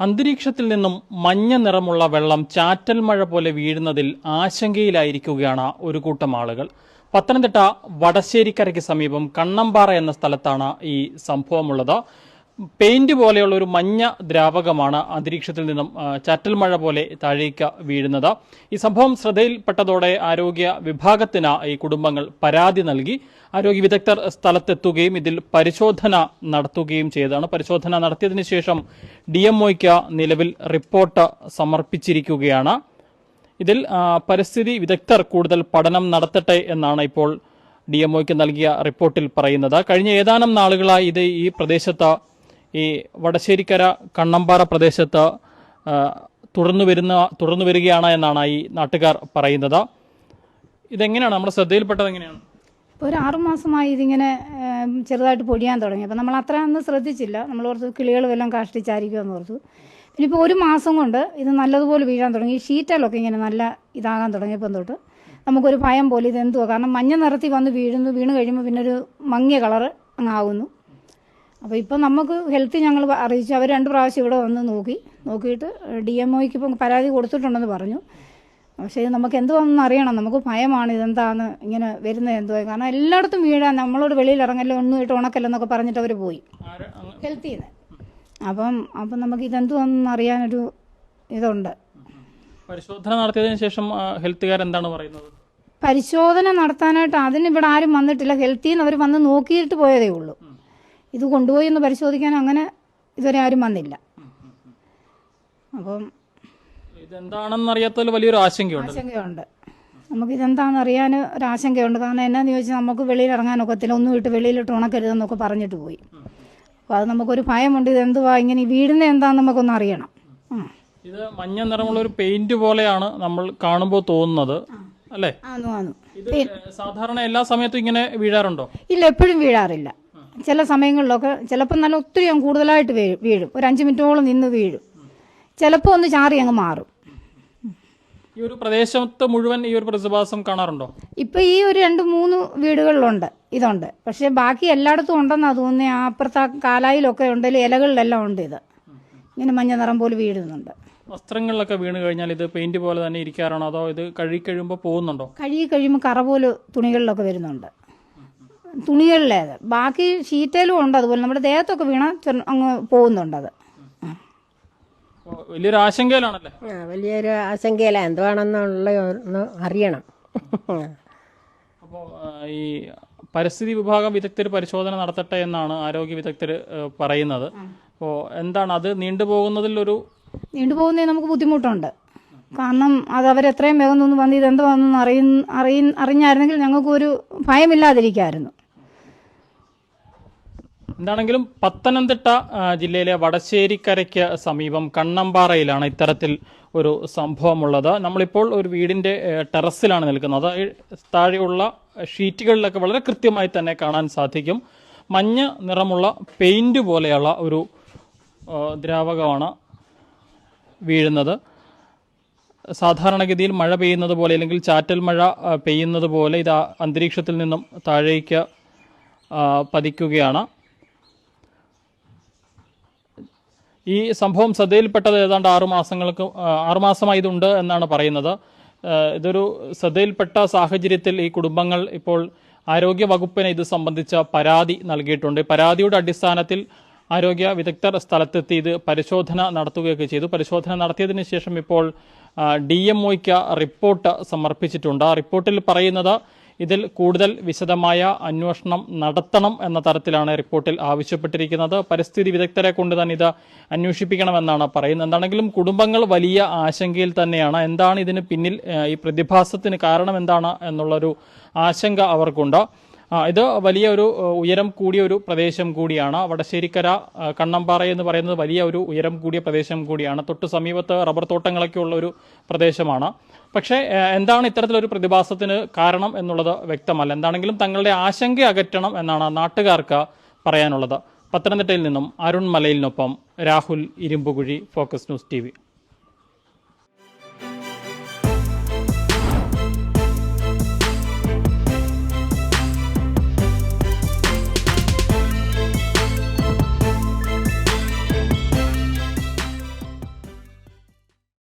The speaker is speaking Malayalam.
അന്തരീക്ഷത്തിൽ നിന്നും മഞ്ഞ നിറമുള്ള വെള്ളം ചാറ്റൽ മഴ പോലെ വീഴുന്നതിൽ ആശങ്കയിലായിരിക്കുകയാണ് ഒരു കൂട്ടം ആളുകൾ. പത്തനംതിട്ട വടശ്ശേരിക്കരയ്ക്ക് സമീപം കണ്ണമ്പാറ എന്ന സ്ഥലത്താണ് ഈ സംഭവമുള്ളത്. പെയിന്റ് പോലെയുള്ള ഒരു മഞ്ഞ ദ്രാവകമാണ് അന്തരീക്ഷത്തിൽ നിന്നും ചാറ്റൽ മഴ പോലെ താഴേക്ക് വീഴുന്നത്. ഈ സംഭവം ശ്രദ്ധയിൽപ്പെട്ടതോടെ ആരോഗ്യ വിഭാഗത്തിന് ഈ കുടുംബങ്ങൾ പരാതി നൽകി. ആരോഗ്യ വിദഗ്ധർ സ്ഥലത്തെത്തുകയും ഇതിൽ പരിശോധന നടത്തുകയും ചെയ്തതാണ്. പരിശോധന നടത്തിയതിനു ശേഷം ഡി നിലവിൽ റിപ്പോർട്ട് സമർപ്പിച്ചിരിക്കുകയാണ്. ഇതിൽ പരിസ്ഥിതി വിദഗ്ധർ കൂടുതൽ പഠനം നടത്തട്ടെ എന്നാണ് ഇപ്പോൾ ഡി എം നൽകിയ റിപ്പോർട്ടിൽ പറയുന്നത്. കഴിഞ്ഞ ഏതാനും നാളുകളായി ഇത് ഈ പ്രദേശത്ത് ഈ വടശ്ശേരിക്കര കണ്ണമ്പാറ പ്രദേശത്ത് തുടർന്നു വരുന്ന തുടർന്നു വരികയാണ് എന്നാണ് ഈ നാട്ടുകാർ പറയുന്നത്. ഇതെങ്ങനെയാണ്? നമ്മുടെ ശ്രദ്ധയിൽപ്പെട്ടത് എങ്ങനെയാണ്? ഒരു ആറുമാസമായി ഇതിങ്ങനെ ചെറുതായിട്ട് പൊടിയാൻ തുടങ്ങി. അപ്പോൾ നമ്മൾ അത്ര ഒന്നും ശ്രദ്ധിച്ചില്ല. നമ്മൾ ഓർത്ത് കിളികൾ വല്ലതും കാഷ്ടിച്ചായിരിക്കുമെന്ന് ഓർത്തു. പിന്നെ ഇപ്പോൾ ഒരു മാസം കൊണ്ട് ഇത് നല്ലതുപോലെ വീഴാൻ തുടങ്ങി. ഷീറ്റലൊക്കെ ഇങ്ങനെ നല്ല ഇതാകാൻ തുടങ്ങിയപ്പം തൊട്ട് നമുക്കൊരു ഭയം പോലെ ഇത് എന്തുവാ? കാരണം മഞ്ഞ നിറത്തിൽ വന്ന് വീഴുന്നു. വീണ് കഴിയുമ്പോൾ പിന്നെ ഒരു മങ്ങിയ കളറ് അങ്ങാവുന്നു അപ്പോൾ ഇപ്പം നമുക്ക് ഹെൽത്ത് ഞങ്ങൾ അറിയിച്ചു. അവർ രണ്ട് പ്രാവശ്യം ഇവിടെ വന്ന് നോക്കി. നോക്കിയിട്ട് ഡി എം ഒക്ക് ഇപ്പം പരാതി കൊടുത്തിട്ടുണ്ടെന്ന് പറഞ്ഞു. പക്ഷേ ഇത് നമുക്ക് എന്തുവാണെന്ന് അറിയണം. നമുക്ക് ഭയമാണ് ഇതെന്താന്ന് ഇങ്ങനെ വരുന്നത് എന്തുവാ. കാരണം എല്ലായിടത്തും വീഴാൻ നമ്മളോട് വെളിയിൽ ഇറങ്ങല്ലോ ഒന്നും ഇട്ട് ഉണക്കല്ലെന്നൊക്കെ പറഞ്ഞിട്ട് അവർ പോയി. ഹെൽത്തി ഹെൽത്തിൽ നിന്ന് അപ്പം അപ്പം നമുക്ക് ഇതെന്തുവാണെന്ന് അറിയാനൊരു ഇതുണ്ട്. പരിശോധന നടത്തിയതിനു ശേഷം ഹെൽത്ത് ഹെൽത്തുകാർ എന്താണ് പറയുന്നത്? പരിശോധന നടത്താനായിട്ട് അതിന് ഇവിടെ ആരും വന്നിട്ടില്ല. ഹെൽത്തിന്ന് നിന്ന് അവർ വന്ന് നോക്കിയിട്ട് പോയതേ ഉള്ളൂ. ഇത് കൊണ്ടുപോയി ഒന്ന് പരിശോധിക്കാൻ അങ്ങനെ ഇതുവരെ ആരും വന്നില്ല. അപ്പം ഇതെന്താണെന്ന് അറിയാത്തതിൽ വലിയൊരു ആശങ്കയുണ്ട്. ആശങ്കയുണ്ട്. നമുക്ക് ഇതെന്താണെന്ന് അറിയാൻ ഒരു ആശങ്കയുണ്ട് കാരണം എന്നാന്ന് ചോദിച്ചാൽ നമുക്ക് വെളിയിൽ ഇറങ്ങാനൊക്കത്തില്ല ഒന്നും ഇട്ട് വെളിയിലിട്ട് ഉണക്കരുതെന്നൊക്കെ പറഞ്ഞിട്ട് പോയി. അപ്പോൾ അത് നമുക്കൊരു ഭയമുണ്ട്. ഇത് എന്തുവാ ഇങ്ങനെ ഈ എന്താന്ന് എന്താണെന്ന് നമുക്കൊന്ന് അറിയണം. ഇത് മഞ്ഞ നിറമുള്ള ഒരു പെയിന്റ് പോലെയാണ് നമ്മൾ കാണുമ്പോൾ തോന്നുന്നത്. അല്ലേ? സാധാരണ എല്ലാ സമയത്തും ഇങ്ങനെ വീഴാറുണ്ടോ? ഇല്ല എപ്പോഴും വീഴാറില്ല. ചില സമയങ്ങളിലൊക്കെ ചിലപ്പോൾ നല്ല ഒത്തിരി അങ്ങ് കൂടുതലായിട്ട് വീഴും വീഴും. ഒരു അഞ്ച് മിനിറ്റോളം നിന്ന് വീഴും. ചിലപ്പോൾ ഒന്ന് ചാറി അങ്ങ് മാറും. ഈ ഒരു പ്രദേശത്ത് മുഴുവൻ ഈ ഒരു പ്രതിഭാസം കാണാറുണ്ടോ? ഇപ്പൊ ഈ ഒരു രണ്ട് മൂന്ന് വീടുകളിലുണ്ട്. ഇതുണ്ട്. പക്ഷെ ബാക്കി എല്ലായിടത്തും ഉണ്ടെന്ന് തോന്നുന്നത് ആ അപ്പുറത്തെ കാലായിലൊക്കെ ഉണ്ടെങ്കിൽ ഇലകളിലെല്ലാം ഉണ്ട് ഇത്. ഇങ്ങനെ മഞ്ഞ നിറം പോലെ വീഴുന്നുണ്ട്. വസ്ത്രങ്ങളിലൊക്കെ വീണ് കഴിഞ്ഞാൽ ഇത് പെയിന്റ് പോലെ തന്നെ ഇരിക്കാറാണോ? അതോ ഇത് കഴുകി കഴിയുമ്പോൾ പോകുന്നുണ്ടോ? കഴുകി കഴിയുമ്പോൾ കറ പോലെ തുണികളിലൊക്കെ വരുന്നുണ്ട്. തുണികളിലേത് ബാക്കി ഷീറ്റയിലും ഉണ്ട്. അതുപോലെ നമ്മുടെ ദേഹത്തൊക്കെ വീണ അങ്ങ് പോകുന്നുണ്ട് അത്. ആ. വലിയൊരു ആശങ്കയിലാണല്ലേ? വലിയൊരു ആശങ്കയില. എന്തുവാണെന്നുള്ള ഒന്ന് അറിയണം. അപ്പോൾ ഈ പരിസ്ഥിതി വിഭാഗം വിദഗ്ധർ പരിശോധന നടത്തട്ടെ എന്നാണ് ആരോഗ്യ വിദഗ്ധർ പറയുന്നത്. അപ്പോൾ എന്താണ് അത് നീണ്ടുപോകുന്നതിൽ ഒരു നീണ്ടുപോകുന്നതിൽ നമുക്ക് ബുദ്ധിമുട്ടുണ്ട്. കാരണം അത് അവരെത്രയും വേഗം ഒന്ന് വന്ന് ഇതെന്തുവാണെന്ന് അറിയ അറിയ അറിഞ്ഞായിരുന്നെങ്കിൽ ഞങ്ങൾക്കൊരു ഭയമില്ലാതിരിക്കായിരുന്നു. എന്താണെങ്കിലും പത്തനംതിട്ട ജില്ലയിലെ വടശ്ശേരിക്കരയ്ക്ക് സമീപം കണ്ണമ്പാറയിലാണ് ഇത്തരത്തിൽ ഒരു സംഭവമുള്ളത്. നമ്മളിപ്പോൾ ഒരു വീടിന്റെ ഏ, ടെറസിലാണ് നിൽക്കുന്നത്. താഴെയുള്ള ഷീറ്റുകളിലൊക്കെ വളരെ കൃത്യമായി തന്നെ കാണാൻ സാധിക്കും. മഞ്ഞ നിറമുള്ള പെയിന്റ് പോലെയുള്ള ഒരു ദ്രാവകമാണ് വീഴുന്നത്. സാധാരണഗതിയിൽ മഴ പെയ്യുന്നത് പോലെ അല്ലെങ്കിൽ ചാറ്റൽ മഴ പെയ്യുന്നത് പോലെ ഇത് അന്തരീക്ഷത്തിൽ നിന്നും താഴേക്ക് പതിക്കുകയാണ്. ഈ സംഭവം ശ്രദ്ധയിൽപ്പെട്ടത് ഏതാണ്ട് ആറു മാസങ്ങൾക്ക് ആറുമാസമായതുണ്ട് ആറു എന്നാണ് പറയുന്നത്. ഇതൊരു ശ്രദ്ധയിൽപ്പെട്ട സാഹചര്യത്തിൽ ഈ കുടുംബങ്ങൾ ഇപ്പോൾ ആരോഗ്യ വകുപ്പിന് ഇത് സംബന്ധിച്ച പരാതി നൽകിയിട്ടുണ്ട്. പരാതിയുടെ അടിസ്ഥാനത്തിൽ ആരോഗ്യ വിദഗ്ധർ സ്ഥലത്തെത്തി ഇത് പരിശോധന നടത്തുകയൊക്കെ ചെയ്തു. പരിശോധന നടത്തിയതിന് ശേഷം ഇപ്പോൾ ഡി എം റിപ്പോർട്ട് സമർപ്പിച്ചിട്ടുണ്ട്. ആ റിപ്പോർട്ടിൽ പറയുന്നത് ഇതിൽ കൂടുതൽ വിശദമായ അന്വേഷണം നടത്തണം എന്ന തരത്തിലാണ് റിപ്പോർട്ടിൽ ആവശ്യപ്പെട്ടിരിക്കുന്നത്. പരിസ്ഥിതി വിദഗ്ധരെ കൊണ്ട് തന്നെ ഇത് അന്വേഷിപ്പിക്കണമെന്നാണ് പറയുന്നത്. എന്താണെങ്കിലും കുടുംബങ്ങൾ വലിയ ആശങ്കയിൽ തന്നെയാണ്. എന്താണ് ഇതിന് പിന്നിൽ ഈ പ്രതിഭാസത്തിന് കാരണം എന്താണ് എന്നുള്ളൊരു ആശങ്ക അവർക്കുണ്ട്. ഇത് വലിയ ഒരു ഉയരം കൂടിയ ഒരു പ്രദേശം കൂടിയാണ്. വടശ്ശേരിക്കര കണ്ണമ്പാറ എന്ന് പറയുന്നത് വലിയ ഒരു ഉയരം കൂടിയ പ്രദേശം കൂടിയാണ്. തൊട്ട് സമീപത്ത് റബ്ബർ തോട്ടങ്ങളൊക്കെ ഉള്ള ഒരു പ്രദേശമാണ്. പക്ഷേ എന്താണ് ഇത്തരത്തിലൊരു പ്രതിഭാസത്തിന് കാരണം എന്നുള്ളത് വ്യക്തമല്ല. എന്താണെങ്കിലും തങ്ങളുടെ ആശങ്ക അകറ്റണം എന്നാണ് നാട്ടുകാർക്ക് പറയാനുള്ളത്. പത്തനംതിട്ടയിൽ നിന്നും Arun മലയിലിനൊപ്പം Rahul Irumbukuzhi focus news T